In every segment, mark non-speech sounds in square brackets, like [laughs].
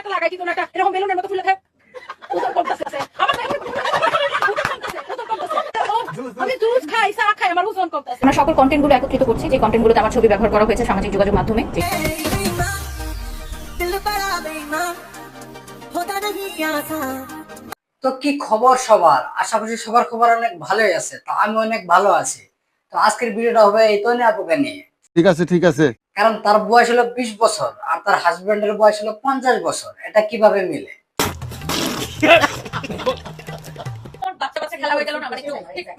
একটা একটা এরকম বেলুনের মতো থাকে আমার আমি আমরা সকল একত্রিত করছি যে আমার ছবি ব্যবহার করা হয়েছে সামাজিক যোগাযোগ মাধ্যমে। তো কি খবর সবার? আশা করছি সবার খবর অনেক ভালোই আছে তো আমি অনেক ভালো আছি। তো আজকের ভিডিওটা হবে এই তো নিয়ে আপুকে নিয়ে। ঠিক আছে ঠিক আছে। কারণ তার বয়স হলো বিশ বছর আর তার হাজবেন্ডের বয়স হলো পঞ্চাশ বছর। এটা কীভাবে মিলে? বাচ্চা বাচ্চা খেলা হয়ে গেল না? মানে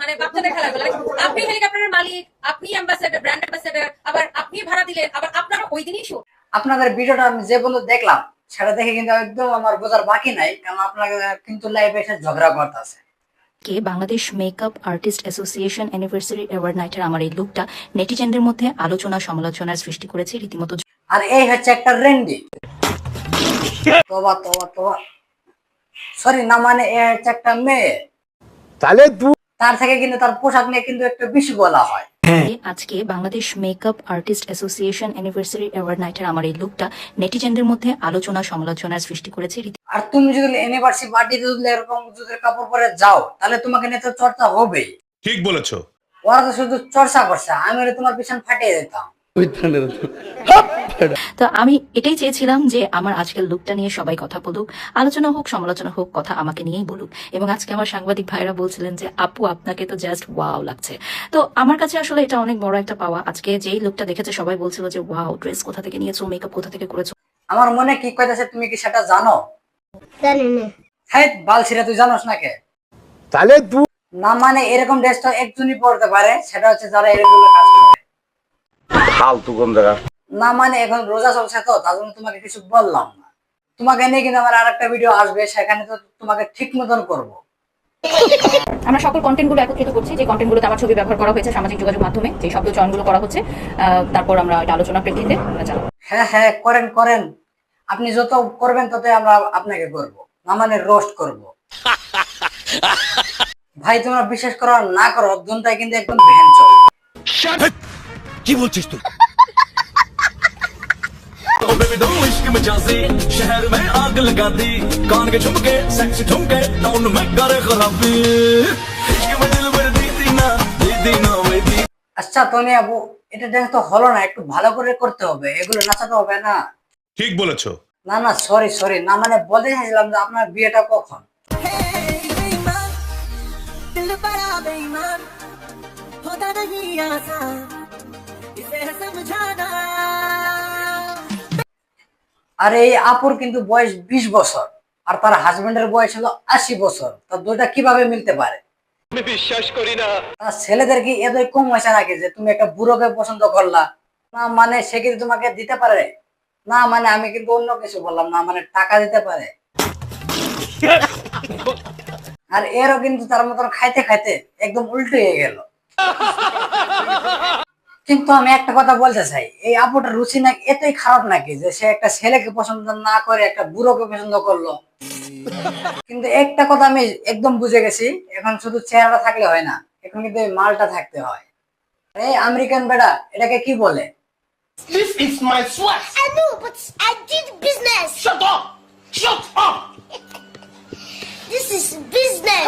মানে বাচ্চাদের খেলা হয়ে আপনি হেলিকপ্টারের মালিক আপনি অ্যাম্বাসেডর ব্র্যান্ড অ্যাম্বাসেডর আবার আপনি ভাড়া দিলেন আবার আপনারা ওই দিনই শুট আপনাদের ভিডিওটা আমি যে বন্ধু দেখলাম সেটা দেখে কিন্তু একদম আমার বোঝার বাকি নাই কারণ আপনাকে কিন্তু লাইভে এসে ঝগড়া করতেছে। কে Bangladesh makeup artist association anniversary award নাইটের আমার এই লুকটা নেটিজেনদের মধ্যে আলোচনা সমালোচনার সৃষ্টি করেছে রীতিমতো আর এই হচ্ছে একটা রেন্ডি। তোবা তোবা তোবা। সরি না মানে এ হচ্ছে একটা মেয়ে। তাহলে তার থেকে কিন্তু তার পোশাক নিয়ে কিন্তু একটু বেশি বলা হয়। আজকে Bangladesh makeup artist association anniversary award নাইটের আমার এই লুকটা নেটিজেনদের মধ্যে আলোচনা সমালোচনার সৃষ্টি করেছে রীতি- আর তুমি যদি ইউনিভার্সিটি পার্টিতে যদি এরকম জুতের কাপড় পরে যাও তাহলে তোমাকে নিয়ে তো চর্চা হবেই। ঠিক বলেছ। ওরা তো শুধু চর্চা করছে আমি তোমার পিছন ফাটিয়ে দিতাম। তো আমি এটাই চেয়েছিলাম যে আমার আজকের লুকটা নিয়ে সবাই কথা বলুক আলোচনা হোক সমালোচনা হোক কথা আমাকে নিয়েই বলুক। এবং আজকে আমার সাংবাদিক ভাইরা বলছিলেন যে আপু আপনাকে তো জাস্ট ওয়াও লাগছে। তো আমার কাছে আসলে এটা অনেক বড় একটা পাওয়া। আজকে যেই লুকটা দেখেছে সবাই বলছিল যে ওয়াও ড্রেস কোথা থেকে নিয়েছো মেকআপ কোথা থেকে করেছ? আমার মনে কি কইতাছে তুমি কি সেটা জানো? হ্যাঁ বালছিরা তুই জানোস না কে? তাহলে তুই না মানে এরকম ড্রেস একজনই পড়তে পারে সেটা হচ্ছে যারা এরকম কাজ করে। ফালতু কম দেখা না মানে এখন রোজা চলছে তো তার জন্য তোমাকে কিছু বললাম না। তোমাকে নিয়ে কিন্তু আমার আরেকটা ভিডিও আসবে সেখানে তো তোমাকে ঠিক মতন করব। আমরা সকল কন্টেন্টগুলো একত্রিত করছি যে কন্টেন্ট গুলোতে আমার ছবি ব্যবহার করা হয়েছে সামাজিক যোগাযোগ মাধ্যমে যে শব্দ চয়নগুলো করা হচ্ছে তারপর আমরা এটা আলোচনা প্রেক্ষিতে আমরা জানাব। হ্যাঁ হ্যাঁ করেন করেন। আপনি যত করবেন ততই আমরা আপনাকে করব। না মানে রোস্ট করব। ভাই তোমরা বিশ্বাস করো না করো অর্জনটা কিন্তু একদম কি বলছিস তুই? [laughs] আচ্ছা তোনে আবু এটা দেখো হলো না একটু ভালো করে করতে হবে। এগুলো নাচাতে হবে না। ঠিক বলেছ। না না সরি সরি না মানে বলে চাইছিলাম যে আপনার বিয়েটা কখন? আর এই আপুর কিন্তু বয়স বিশ বছর আর তার হাজবেন্ডের বয়স হলো আশি বছর। তা দুইটা কীভাবে মিলতে পারে? আমি বিশ্বাস করি না। ছেলেদের কি এত কম হয়েছে নাকি যে তুমি একটা বুড়োকে পছন্দ করলা? না মানে সে কিন্তু তোমাকে দিতে পারে? না মানে আমি কিন্তু অন্য কিছু বললাম না মানে টাকা দিতে পারে। আর এরও কিন্তু তার মতন খাইতে খাইতে একদম উল্টো হয়ে গেল। কিন্তু আমি একটা কথা বলতে চাই, এই আপুটার রুচি নাকি এতই খারাপ নাকি যে সে একটা ছেলেকে পছন্দ না করে একটা বুড়োকে পছন্দ করল? কিন্তু একটা কথা আমি একদম বুঝে গেছি, এখন শুধু চেহারা থাকলে হয় না, এখন কিন্তু মালটা থাকতে হয়। এই আমেরিকান বেড়া এটাকে কি বলে? I know but I did business Shut up! Shut up! this is business